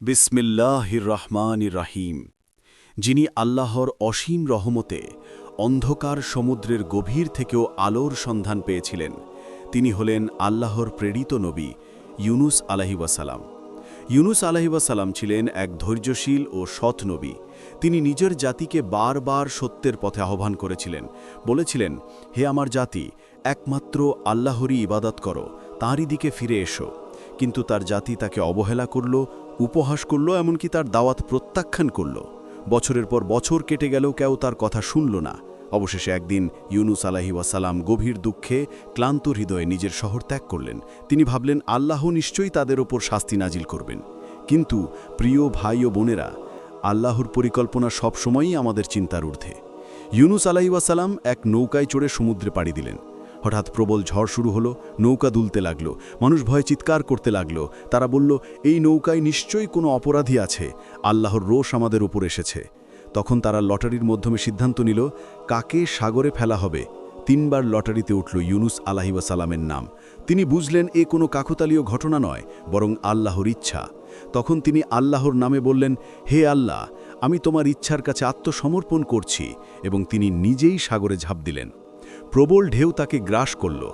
বিসমিল্লাহির রহমান রাহিম যিনি আল্লাহর অসীম রহমতে অন্ধকার সমুদ্রের গভীর থেকেও আলোর সন্ধান পেয়েছিলেন। তিনি হলেন আল্লাহর প্রেরিত নবী ইউনুস আলাহিবাসালাম ইউনুস আলাহিবাসালাম ছিলেন এক ধৈর্যশীল ও সৎ নবী। তিনি নিজের জাতিকে বারবার সত্যের পথে আহ্বান করেছিলেন। বলেছিলেন, হে আমার জাতি, একমাত্র আল্লাহরই ইবাদত করো, তাঁরই দিকে ফিরে এসো। কিন্তু তার জাতি তাকে অবহেলা করল উপহাস করল, এমনকি তার দাওয়াত প্রত্যাখ্যান করল। বছরের পর বছর কেটে গেলেও কেউ তার কথা শুনল না। অবশেষে একদিন ইউনুস আলাহি ওয়াসালাম গভীর দুঃখে ক্লান্ত হৃদয়ে নিজের শহর ত্যাগ করলেন। তিনি ভাবলেন, আল্লাহ নিশ্চয়ই তাদের ওপর শাস্তি নাজিল করবেন। কিন্তু প্রিয় ভাই ও বোনেরা, আল্লাহর পরিকল্পনা সবসময়ই আমাদের চিন্তার ঊর্ধ্বে। ইউনুস আলাহি ওয়াসালাম এক নৌকায় চড়ে সমুদ্রে পাড়ি দিলেন। হঠাৎ প্রবল ঝড় শুরু হলো, নৌকা দুলতে লাগল। মানুষ ভয়ে চিৎকার করতে লাগল। তারা বলল, এই নৌকায় নিশ্চয়ই কোনো অপরাধী আছে। আল্লাহর রোষ আমাদের উপর এসেছে। তখন তারা লটারির মাধ্যমে সিদ্ধান্ত নিল, কাকে সাগরে ফেলা হবে? তিনবার লটারিতে উঠল ইউনুস আলাহিবাসালামের নাম। তিনি বুঝলেন, এ কোনো কাকতালীয় ঘটনা নয়, বরং আল্লাহর ইচ্ছা। তখন তিনি আল্লাহর নামে বললেন, হে আল্লাহ, আমি তোমার ইচ্ছার কাছে আত্মসমর্পণ করছি, এবং তিনি নিজেই সাগরে ঝাঁপ দিলেন। প্রবল ঢেউ তাকে গ্রাস করল।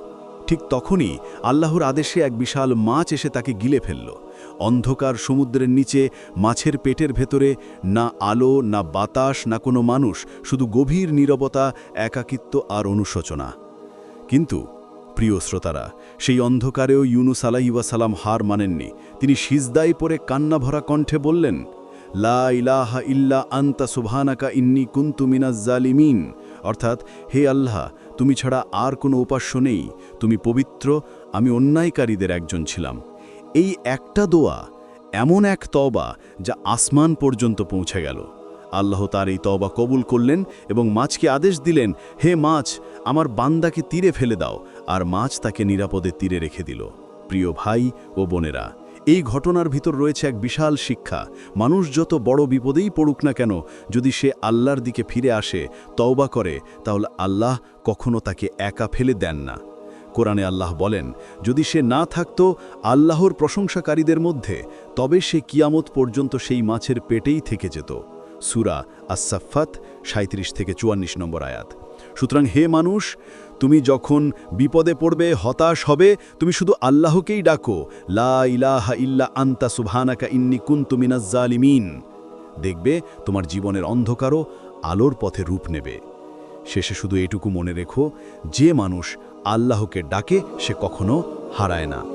ঠিক তখনই আল্লাহর আদেশে এক বিশাল মাছ এসে তাকে গিলে ফেলল। অন্ধকার সমুদ্রের নিচে মাছের পেটের ভেতরে না আলো, না বাতাস, না কোনো মানুষ, শুধু গভীর নীরবতা, একাকিত্ব আর অনুশোচনা। কিন্তু, প্রিয় শ্রোতারা, সেই অন্ধকারেও ইউনুস আলাইসালাম হার মানেননি। তিনি সিজদাই পরে কান্না ভরা কণ্ঠে বললেন, লা ইলাহা ইল্লা আন্তা সুবহানাকা ইন্নি কুন্তু মিনাজ জালিমিন। অর্থাৎ, হে আল্লাহ, তুমি ছাড়া আর কোনো উপাস্য নেই। তুমি পবিত্র, আমি অন্যায়কারীদের একজন ছিলাম। এই একটা দোয়া, এমন এক তবা যা আসমান পর্যন্ত পৌঁছে গেল। আল্লাহ তার এই তবা কবুল করলেন এবং মাছকে আদেশ দিলেন, হে মাছ, আমার বান্দাকে তীরে ফেলে দাও। আর মাছ তাকে নিরাপদে তীরে রেখে দিল। প্রিয় ভাই ও বোনেরা এই ঘটনার ভিতর রয়েছে এক বিশাল শিক্ষা। মানুষ যত বড় বিপদেই পড়ুক না কেন, যদি সে আল্লাহর দিকে ফিরে আসে, তওবা করে, তাহলে আল্লাহ কখনো তাকে একা ফেলে দেন না। কোরআনে আল্লাহ বলেন, যদি সে না থাকত আল্লাহর প্রশংসাকারীদের মধ্যে, তবে সে কিয়ামত পর্যন্ত সেই মাছের পেটেই থেকে যেত। সুরা আসাফাত সাঁত্রিশ থেকে চুয়ান্নিশ নম্বর আয়াত। সুতরাং হে মানুষ, তুমি যখন বিপদে পড়বে, হতাশ হবে, তুমি শুধু আল্লাহকেই ডাকো, লা ইলাহা ইল্লা আন্তা সুবহানাকা ইন্নি কুনতু মিনাজ জালিমিন। দেখবে, তোমার জীবনের অন্ধকারও আলোর পথে রূপ নেবে। শেষে শুধু এটুকু মনে রেখো, যে মানুষ আল্লাহকে ডাকে, সে কখনো হারায় না।